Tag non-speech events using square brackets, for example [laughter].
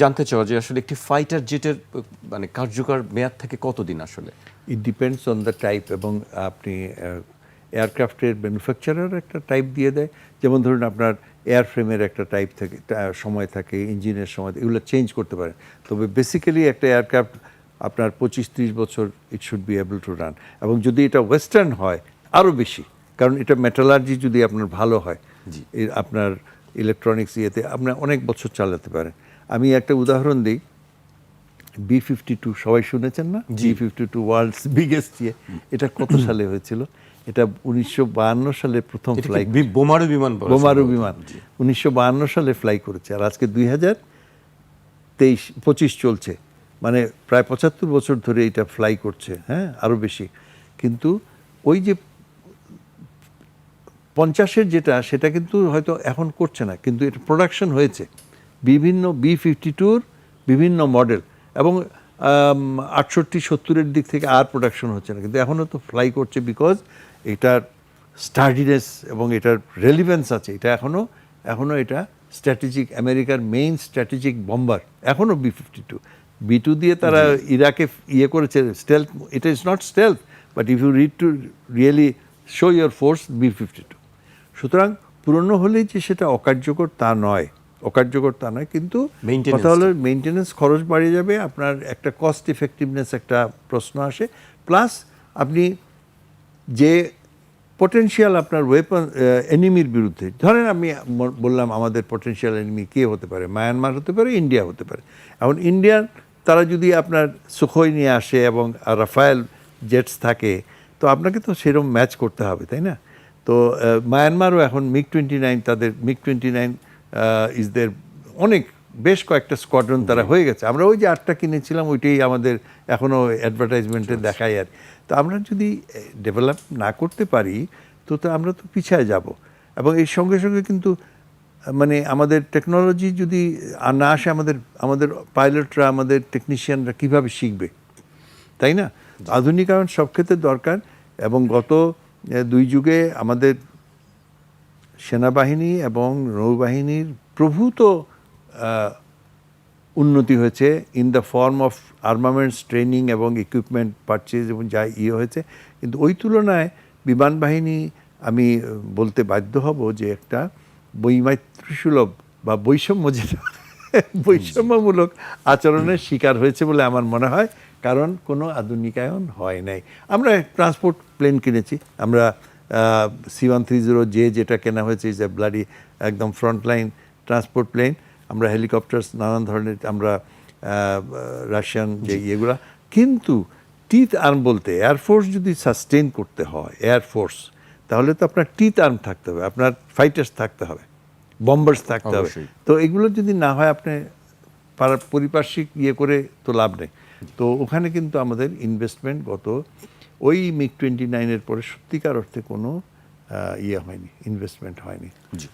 জানতে চাওয়া যে আসলে একটি ফাইটার জেটের মানে কার্যকর মেয়াদ থেকে কতদিন আসলে? It depends on the type এবং আপনি এয়ারক্রাফটের ম্যানুফ্যাকচারার একটা টাইপ দিয়ে দেয়। যেমন ধরুন আপনার এয়ার ফ্রেমের একটা টাইপ থাকে সময় থাকে ইঞ্জিনের সময় এগুলো চেঞ্জ করতে পারেন। তবে বেসিক্যালি একটা এয়ারক্রাফট আপনার পঁচিশ ত্রিশ বছর it should be able to run এবং যদি এটা ওয়েস্টার্ন হয় আরও বেশি। কারণ এটা মেটালার্জি যদি আপনার ভালো হয় আপনার ইলেকট্রনিক্স ইয়েতে আপনার অনেক বছর চালাতে পারেন। আমি একটা উদাহরণ দিই। বি ফিফটি টু সবাই শুনেছেন না? জি। ফিফটি টু ওয়ার্ল্ডস বিগেস্ট ইয়ে এটা কত [clears throat] সালে হয়েছিল? এটা উনিশশো বাহান্ন সালে প্রথম ফ্লাই বোমারু বিমান বোমারু বিমান। উনিশশো বাহান্ন সালে ফ্লাই করেছে। আর আজকে দুই হাজার তেইশ পঁচিশ চলছে। মানে প্রায় পঁচাত্তর বছর ধরে এটা ফ্লাই করছে হ্যাঁ? আরও বেশি। কিন্তু ওই যে পঞ্চাশের যেটা সেটা কিন্তু হয়তো এখন করছে না। কিন্তু এটা প্রোডাকশন হয়েছে। বিভিন্ন বি ফিফটি টুর বিভিন্ন মডেল এবং আটষট্টি সত্তরের দিক থেকে আর প্রোডাকশন হচ্ছে না। কিন্তু এখনও তো ফ্লাই করছে বিকজ এটার স্টাডিনেস এবং এটার রেলিভেন্স আছে। এটা এখনও এখনও এটা স্ট্র্যাটেজিক আমেরিকার মেইন স্ট্র্যাটেজিক বম্বার এখনও B fifty two B two দিয়ে তারা ইরাকে ইয়ে করেছে স্টেলথ এটা is not stealth but if you read to really show your force B fifty two সুতরাং পুরনো হলেই যে সেটা অকার্যকর তা নয়। অকার্যকর তা নয় কিন্তু কথা হলো মেনটেনেন্স খরচ বাড়িয়ে যাবে আপনার একটা কস্ট ইফেক্টিভনেস একটা প্রশ্ন আসে। প্লাস আপনি যে পটেনশিয়াল আপনার ওয়েপন এনিমির বিরুদ্ধে ধরেন আমি বললাম আমাদের পটেনশিয়াল এনিমি কে হতে পারে মায়ানমার হতে পারে ইন্ডিয়া হতে পারে। এখন ইন্ডিয়ার তারা যদি আপনার সুখই নিয়ে আসে এবং রাফায়েল জেটস থাকে তো আপনাকে তো সেরকম ম্যাচ করতে হবে তাই না? তো মায়ানমারও এখন মিগ টোয়েন্টি নাইন তাদের মিগ টোয়েন্টি নাইন ইজ দের অনেক বেশ কয়েকটা স্কোয়াড্রন তারা হয়ে গেছে। আমরা ওই যে আটটা কিনেছিলাম ওইটাই আমাদের এখনও অ্যাডভার্টাইজমেন্টে দেখাই আর। তো আমরা যদি ডেভেলপ না করতে পারি তো তো আমরা তো পিছায় যাব। এবং এর সঙ্গে সঙ্গে কিন্তু মানে আমাদের টেকনোলজি যদি আর না আসে আমাদের আমাদের পাইলটরা আমাদের টেকনিশিয়ানরা কীভাবে শিখবে? তাই না? আধুনিকায়ন সব ক্ষেত্রে দরকার এবং গত দুই যুগে আমাদের সেনাবাহিনী এবং নৌবাহিনীর প্রভূত উন্নতি হয়েছে in the form of armaments training এবং ইকুইপমেন্ট পারচেজ এবং যা ইয়ে হয়েছে। কিন্তু ওই তুলনায় বিমান বাহিনী, আমি বলতে বাধ্য হব যে একটা বৈমাতৃসুলভ বা বৈষম্য যেটা [laughs] বৈষম্যমূলক আচরণের শিকার হয়েছে বলে আমার মনে হয়, কারণ কোনো আধুনিকায়ন হয় নাই। আমরা ট্রান্সপোর্ট প্লেন কিনেছি, আমরা C one three zero J যেটা কেনা হয়েছে ইজ এ ব্লাডি একদম ফ্রন্টলাইন ট্রান্সপোর্ট প্লেন আমরা হেলিকপ্টার্স নানান ধরনের আমরা রাশিয়ান যে ইয়েগুলা। কিন্তু টিথ আর্ম বলতে এয়ারফোর্স যদি সাস্টেন করতে হয় এয়ারফোর্স তাহলে তো আপনার টিথ আর্ম থাকতে হবে আপনার ফাইটার্স থাকতে হবে বম্বার্স থাকতে হবে। তো এগুলো যদি না হয় আপনি পারিপার্শ্বিক ইয়ে করে তো লাভ নেই। তো ওখানে কিন্তু আমাদের ইনভেস্টমেন্ট গত ওই মিগ টোয়েন্টি নাইনের পরে সত্যিকার অর্থে কোনো ইয়ে হয়নি ইনভেস্টমেন্ট হয়নি। জি।